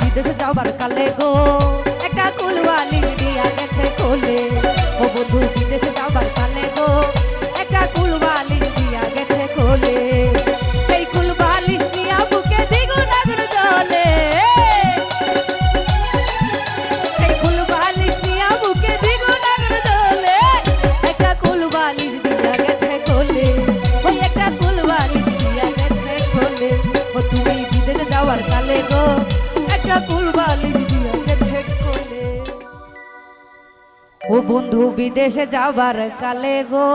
বিদেশে যাওয়ার কালে গো, একটা কুলওয়ালি দিয়া গেছে কোলে। ও বন্ধু, বিদেশে যাওয়ার কালে গো, একটা কুলওয়ালি দিয়া গেছে কোলে। সেই কুলবালিশ নিয়া বুকে দ্বিগুণ আগুন জলে সেই কুলবালিশ নিয়া বুকে দ্বিগুণ আগুন জলে একটা কুলবালিশ দিয়া গেছে কোলে। ওই একটা কুলবালিশ দিয়া গেছে কোলে। ও তুমি বিদেশে যাওয়ার কালে গো বন্ধু বিদেশে যাবার কালে গো।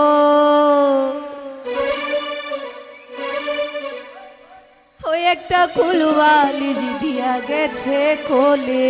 একটা কুলবালিশ দিয়া গেছে কোলে।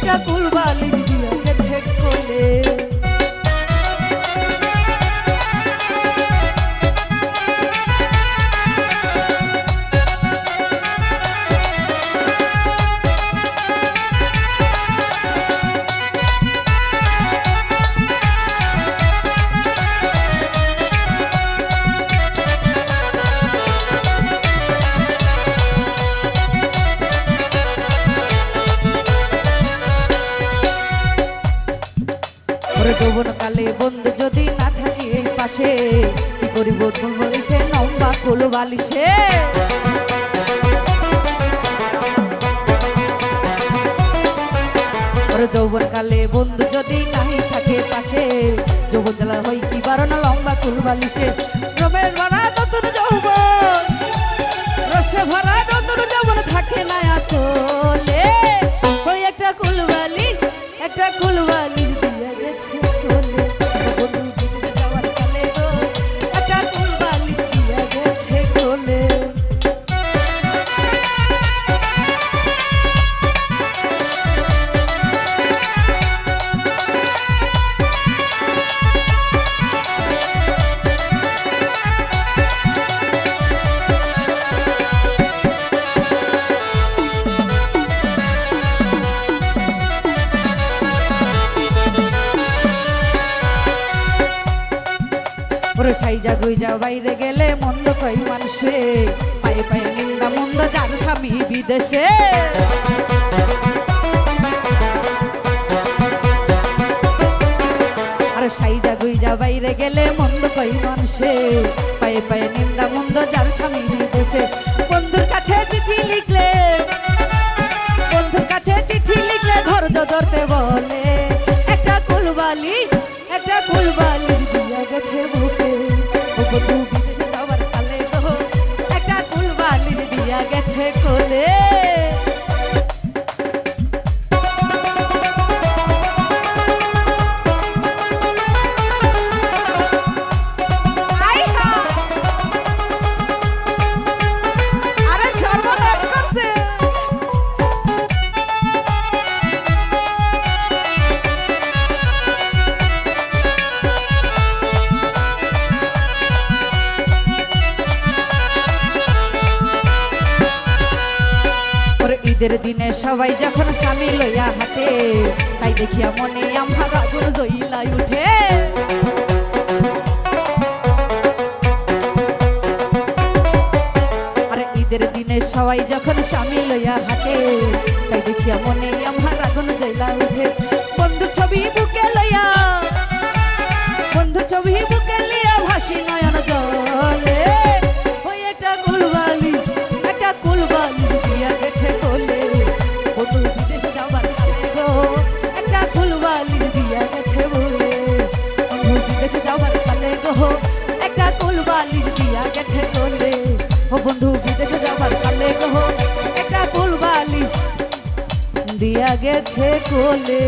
একটা কুলবালিশ দিয়া গেছে কোলে যৌবন কালে বন্ধু যদি না থাকে পাশে, কি করিব বলিছে লম্বা কুল বালিশে? যৌবন কালে বন্ধু যদি নাই থাকে পাশে, যৌবন জেলার হই কি বারণ? লম্বা কুল বালিশে। রমের ভরা নতুন যৌবন, রসে ভরা নতুন যৌবন থাকে না আচলে। ওই একটা কুল বালিশ, একটা কুল ওরে সাইজা গুইজা বাইরে গেলে মন্দ কই মানুষে। পায়ে পায়ে নিন্দা মন্দ যার স্বামী বিদেশে। আর সাইজা গুইজা বাইরে গেলে মন্দ কই মানুষে। পায়ে পায়ে নিন্দা মন্দ যার স্বামী বিদেশে। বন্ধুর কাছে চিঠি লিখলে, বন্ধুর কাছে চিঠি লিখলে ধৈর্য ধরতে বলে। একটা কুলবালিশ একটা কুলবালিশ ঈদের দিনে সবাই যখন স্বামী লইয়া হাঁটে, তাই দেখিয়া মনে আমার আগুন উঠে। সবাই যখন স্বামী লইয়া হাঁটে, তাই দেখিয়া মনে আমার আগুন জইলা উঠে। বন্ধুর ছবি বুকে লইয়া কুলবালিশ দিয়া গেছে তোলে ও বন্ধু, বিদেশে যাবার কালে গো একটা কুলবালিশ দিয়া গেছে কোলে।